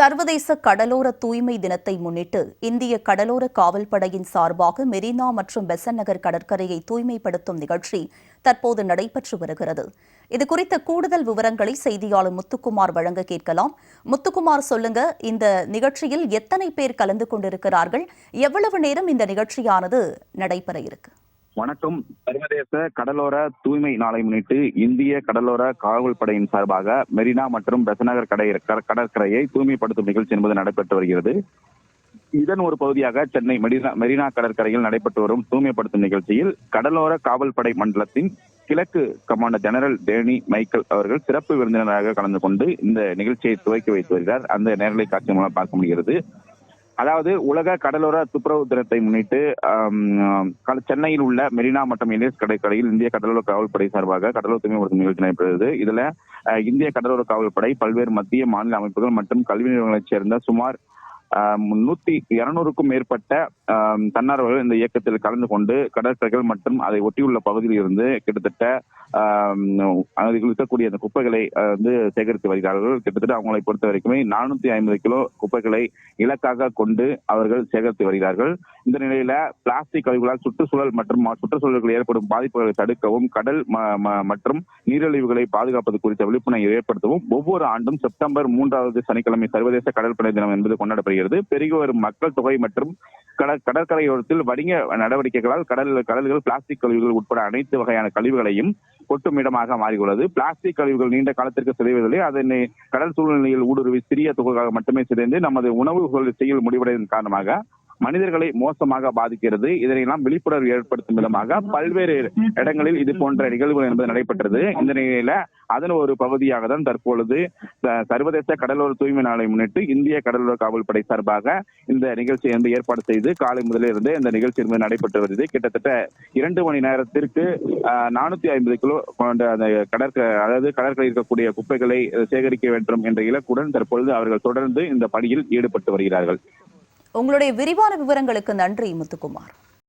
சர்வதேச கடலோர தூய்மை தினத்தை முன்னிட்டு இந்திய கடலோர காவல்படையின் சார்பாக மெரினா மற்றும் பெசன் நகர் கடற்கரையை தூய்மைப்படுத்தும் நிகழ்ச்சி தற்போது நடைபெற்று வருகிறது. இதுகுறித்த கூடுதல் விவரங்களை செய்தியாளர் முத்துக்குமார் வழங்க கேட்கலாம். முத்துக்குமார் சொல்லுங்க இந்த நிகழ்ச்சியில் எத்தனை பேர் கலந்து கொண்டிருக்கிறார்கள்? எவ்வளவு நேரம் இந்த நிகழ்ச்சியானது நடைபெற இருக்கு? வணக்கம். சர்வதேச கடலோர தூய்மை நாளை முன்னிட்டு இந்திய கடலோர காவல் படையின் சார்பாக மெரினா மற்றும் பெசநகர் கடை கடற்கரையை தூய்மைப்படுத்தும் நிகழ்ச்சி என்பது நடைபெற்று வருகிறது. இதன் ஒரு பகுதியாக சென்னை மெரினா மெரினா கடற்கரையில் நடைபெற்று வரும் தூய்மைப்படுத்தும் நிகழ்ச்சியில் கடலோர காவல்படை மண்டலத்தின் கிழக்கு கமாண்டர் ஜெனரல் டேனி மைக்கேல் அவர்கள் சிறப்பு விருந்தினராக கலந்து கொண்டு இந்த நிகழ்ச்சியை துவக்கி வைத்து வருகிறார். அந்த நேரலை காட்சி மூலம் பார்க்க முடிகிறது. அதாவது உலக கடலோர துப்புரவு தினத்தை முன்னிட்டு சென்னையில் உள்ள மெரினா மற்றும் எலியஸ் கடற்கரையில் இந்திய கடலோர காவல்படை சார்பாக கடலோர தூய்மைப்படுத்தும் நிகழ்ச்சி நடைபெறுகிறது. இதுல இந்திய கடலோர காவல்படை பல்வேறு மத்திய மாநில அமைப்புகள் மற்றும் கல்வி நிறுவனங்களைச் சேர்ந்த சுமார் நூத்தி இருநூறுக்கும் மேற்பட்ட தன்னார்வலர்கள் இந்த இயக்கத்தில் கலந்து கொண்டு கடற்கரைகள் மற்றும் அதை ஒட்டியுள்ள பகுதியில் இருந்து கிட்டத்தட்ட அதில் இருக்கக்கூடிய அந்த குப்பைகளை வந்து சேகரித்து வருகிறார்கள். கிட்டத்தட்ட அவங்களை பொறுத்த வரைக்குமே நானூத்தி ஐம்பது கிலோ குப்பைகளை இலக்காக கொண்டு அவர்கள் சேகரித்து வருகிறார்கள். இந்த நிலையில பிளாஸ்டிக் கழிவுகளால் சுற்றுச்சூழல் மற்றும் சுற்றுச்சூழலுக்கு ஏற்படும் பாதிப்புகளை தடுக்கவும் கடல் ம- ம- மற்றும் நீரிழிவுகளை பாதுகாப்பது குறித்த விழிப்புணர்வை ஏற்படுத்தவும் ஒவ்வொரு ஆண்டும் செப்டம்பர் மூன்றாவது சனிக்கிழமை சர்வதேச கடற்படை தினம் என்பது கொண்டாடப்படுகிறது. பெருகி வரும் மக்கள் தொகை மற்றும் கடற் கடற்கரையோரத்தில் வணிக நடவடிக்கைகளால் கடல் கடல்கள் பிளாஸ்டிக் கழிவுகள் உட்பட அனைத்து வகையான கழிவுகளையும் கொட்டும் இடமாக மாறியுள்ளது. பிளாஸ்டிக் கழிவுகள் நீண்ட காலத்திற்கு சிதைவதில்லை. அதனை கடல் சூழ்நிலையில் ஊடுருவி சிறிய துகளாக மட்டுமே சிதைந்து நமது உணவு செய்ய முடிவடைவதன் காரணமாக மனிதர்களை மோசமாக பாதிக்கிறது. இதனையெல்லாம் விழிப்புணர்வு ஏற்படுத்தும் விதமாக பல்வேறு இடங்களில் இது போன்ற நிகழ்வுகள் என்பது நடைபெற்றது. இந்த நிலையில அதன் ஒரு பகுதியாக தான் தற்பொழுது சர்வதேச கடலோர தூய்மை நாளை முன்னிட்டு இந்திய கடலோர காவல்படை சார்பாக இந்த நிகழ்ச்சியை வந்து ஏற்பாடு செய்து காலை முதலிருந்து இந்த நிகழ்ச்சி என்பது நடைபெற்று வருது கிட்டத்தட்ட இரண்டு மணி நேரத்திற்கு நானூத்தி ஐம்பது கிலோ கொண்ட அந்த கடற்க அதாவது கடற்கரை இருக்கக்கூடிய குப்பைகளை சேகரிக்க வேண்டும் என்ற இலக்குடன் தற்பொழுது அவர்கள் தொடர்ந்து இந்த பணியில் ஈடுபட்டு வருகிறார்கள். உங்களுடைய விரிவான விவரங்களுக்கு நன்றி முத்துக்குமார்.